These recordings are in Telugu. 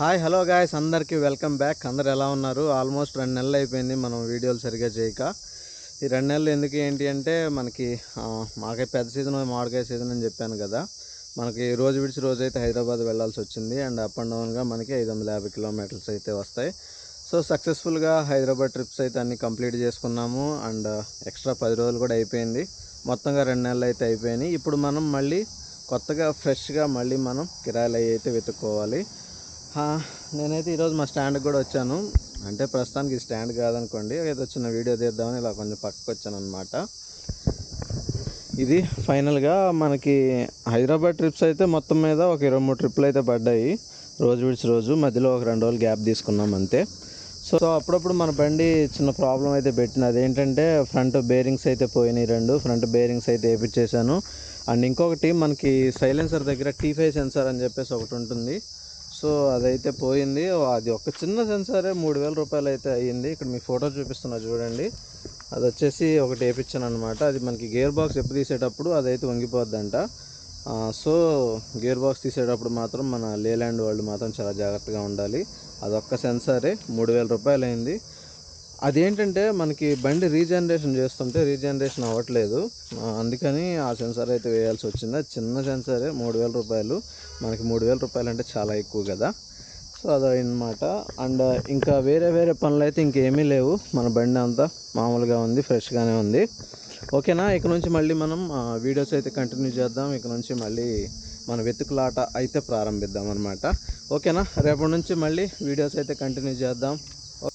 Hi hello guys. అందరికీ వెల్కమ్ బ్యాక్. అందరు ఎలా ఉన్నారు? ఆల్మోస్ట్ రెండు నెలలు అయిపోయింది మనం వీడియోలు సరిగ్గా చేయక. ఈ రెండు నెలలు ఎందుకు ఏంటి అంటే మనకి మాకే పెద్ద సీజన్ మామిడికాయ సీజన్ అని చెప్పాను కదా. మనకి రోజు విడిచి రోజు అయితే హైదరాబాద్ వెళ్ళాల్సి వచ్చింది. అండ్ అప్ అండ్ డౌన్గా మనకి ఐదు వందల యాభై కిలోమీటర్స్ అయితే వస్తాయి. సో సక్సెస్ఫుల్గా హైదరాబాద్ ట్రిప్స్ అయితే అన్ని కంప్లీట్ చేసుకున్నాము. అండ్ ఎక్స్ట్రా పది రోజులు కూడా అయిపోయింది. మొత్తంగా రెండు నెలలు అయితే అయిపోయినాయి. ఇప్పుడు మనం మళ్ళీ కొత్తగా ఫ్రెష్గా మళ్ళీ మనం కిరాయిలు అవి అయితే వెతుక్కోవాలి. నేనైతే ఈరోజు మా స్టాండ్కి కూడా వచ్చాను. అంటే ప్రస్తుతానికి స్టాండ్ కాదనుకోండి ఏదో చిన్న వీడియో తీద్దామని ఇలా కొంచెం పక్కకు వచ్చాను అనమాట ఇది ఫైనల్గా మనకి హైదరాబాద్ ట్రిప్స్ అయితే మొత్తం మీద ఒక ఇరవై మూడు ట్రిప్పులు అయితే పడ్డాయి. రోజు విడిచి రోజు మధ్యలో ఒక రెండు రోజులు గ్యాప్ తీసుకున్నాం అంతే. సో అప్పుడప్పుడు మన బండి చిన్న ప్రాబ్లం అయితే పెట్టింది. అదేంటంటే ఫ్రంట్ బేరింగ్స్ అయితే పోయినాయి రెండు ఫ్రంట్ బేరింగ్స్ అయితే వేపించేసాను అండ్ ఇంకొకటి మనకి సైలెన్సర్ దగ్గర టీ ఫైవ్ సెన్సార్ అని చెప్పేసి ఒకటి ఉంటుంది. సో అదైతే పోయింది. అది ఒక చిన్న సెన్సారే మూడు వేల రూపాయలు అయితే అయ్యింది. ఇక్కడ మీ ఫోటో చూపిస్తున్నా చూడండి. అది వచ్చేసి ఒకటి వేయించాను అనమాట అది మనకి గేర్ బాక్స్ ఎప్పుడు తీసేటప్పుడు అదైతే వంగిపోద్దంట. సో గేర్ బాక్స్ తీసేటప్పుడు మాత్రం మన లేలాండ్ వాళ్ళు మాత్రం చాలా జాగ్రత్తగా ఉండాలి. అదొక్క సెన్సారే మూడు వేల రూపాయలు అయింది అదేంటంటే మనకి బండి రీజనరేషన్ చేస్తుంటే రీజనరేషన్ అవ్వట్లేదు. అందుకని ఆ సెన్సార్ అయితే వేయాల్సి వచ్చింది. అది చిన్న సెన్సారే మూడు వేల రూపాయలు. మనకి మూడు వేల రూపాయలు అంటే చాలా ఎక్కువ కదా. సో అదన్నమాట అండ్ ఇంకా వేరే వేరే పనులు అయితే ఇంకేమీ లేవు. మన బండి అంతా మామూలుగా ఉంది ఫ్రెష్గానే ఉంది. ఓకేనా? ఇక నుంచి మళ్ళీ మనం వీడియోస్ అయితే కంటిన్యూ చేద్దాం. ఇక నుంచి మళ్ళీ మన వెతుకులాట అయితే ప్రారంభిద్దాం అనమాట ఓకేనా? రేపటి నుంచి మళ్ళీ వీడియోస్ అయితే కంటిన్యూ చేద్దాం.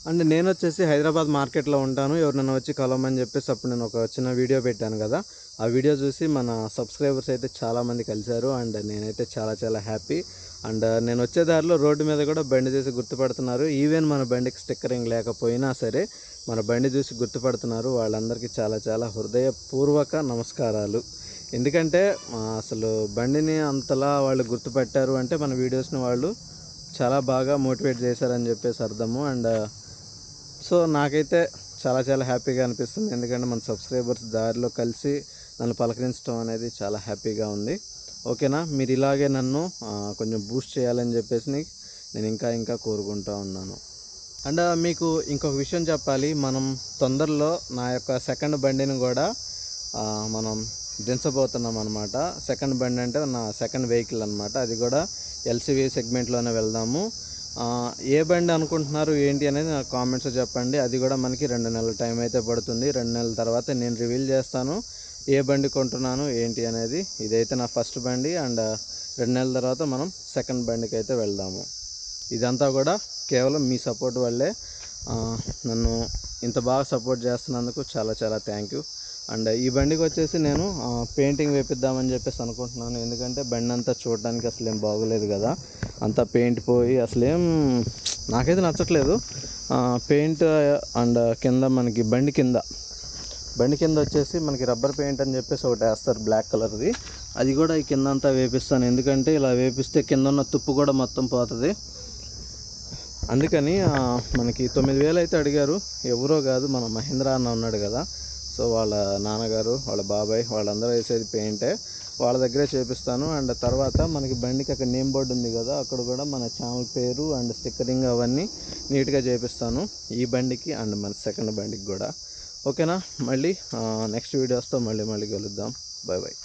అండ్ నేను వచ్చేసి హైదరాబాద్ మార్కెట్లో ఉంటాను. ఎవరినైనా వచ్చి కలవమని చెప్పేసి అప్పుడు నేను ఒక చిన్న వీడియో పెట్టాను కదా. ఆ వీడియో చూసి మన సబ్స్క్రైబర్స్ అయితే చాలామంది కలిశారు. అండ్ నేనైతే చాలా చాలా హ్యాపీ. అండ్ నేను వచ్చే దారిలో రోడ్డు మీద కూడా బండి చూసి గుర్తుపడుతున్నారు. ఈవెన్ మన బండికి స్టిక్కరింగ్ లేకపోయినా సరే మన బండి చూసి గుర్తుపడుతున్నారు. వాళ్ళందరికీ చాలా చాలా హృదయపూర్వక నమస్కారాలు. ఎందుకంటే అసలు బండిని అంతలా వాళ్ళు గుర్తుపెట్టారు అంటే మన వీడియోస్ని వాళ్ళు చాలా బాగా మోటివేట్ చేశారని చెప్పేసి అర్థము. అండ్ uh, సో నాకైతే చాలా చాలా హ్యాపీగా అనిపిస్తుంది. ఎందుకంటే మన సబ్స్క్రైబర్స్ దారిలో కలిసి నన్ను పలకరించడం అనేది చాలా హ్యాపీగా ఉంది. ఓకేనా? మీరు ఇలాగే నన్ను uh, కొంచెం బూస్ట్ చేయాలని చెప్పేసి నేను ఇంకా ఇంకా కోరుకుంటా ఉన్నాను. అండ్ uh, మీకు ఇంకొక విషయం చెప్పాలి. మనం తొందరలో నా యొక్క సెకండ్ బండిని కూడా మనం దించబోతున్నాం అనమాట సెకండ్ బండి అంటే నా సెకండ్ వెహికల్ అనమాట అది కూడా ఎల్సివి సెగ్మెంట్లోనే వెళ్దాము. ఏ బండి అనుకుంటున్నారు ఏంటి అనేది నాకు కామెంట్స్లో చెప్పండి. అది కూడా మనకి రెండు నెలల టైం అయితే పడుతుంది. రెండు నెలల తర్వాత నేను రివీల్ చేస్తాను. ఏ బండి కొంటున్నాను ఏంటి అనేది. ఇదైతే నా ఫస్ట్ బండి అండ్ రెండు నెలల తర్వాత మనం సెకండ్ బండికి అయితే వెళ్దాము. ఇదంతా కూడా కేవలం మీ సపోర్ట్ వల్లే. నన్ను ఇంత బాగా సపోర్ట్ చేస్తున్నందుకు చాలా చాలా థ్యాంక్ యూ. అండ్ ఈ బండికి వచ్చేసి నేను పెయింటింగ్ వేపిద్దామని చెప్పేసి అనుకుంటున్నాను. ఎందుకంటే బండి అంతా చూడడానికి అసలు ఏం బాగోలేదు కదా. అంతా పెయింట్ పోయి అసలేం నాకైతే నచ్చట్లేదు. పెయింట్ అండ్ కింద మనకి బండి కింద బండి కింద వచ్చేసి మనకి రబ్బర్ పెయింట్ అని చెప్పేసి ఒకటి వేస్తారు బ్లాక్ కలర్ది అది కూడా ఈ కింద అంతా వేపిస్తాను. ఎందుకంటే ఇలా వేపిస్తే కింద ఉన్న తుప్పు కూడా మొత్తం పోతుంది. అందుకని మనకి తొమ్మిది వేలు అయితే అడిగారు. ఎవరో కాదు మన మహేంద్ర అన్న ఉన్నాడు కదా. సో వాళ్ళ నాన్నగారు వాళ్ళ బాబాయ్ వాళ్ళందరూ వేసేది పెయింటే వాళ్ళ దగ్గరే చేపిస్తాను. అండ్ తర్వాత మనకి బండికి అక్కడ నేమ్ బోర్డు ఉంది కదా అక్కడ కూడా మన ఛానల్ పేరు అండ్ స్టిక్కరింగ్ అవన్నీ నీట్గా చేపిస్తాను ఈ బండికి అండ్ మన సెకండ్ బండికి కూడా. ఓకేనా? మళ్ళీ నెక్స్ట్ వీడియోస్తో మళ్ళీ మళ్ళీ కలుద్దాం. Bye bye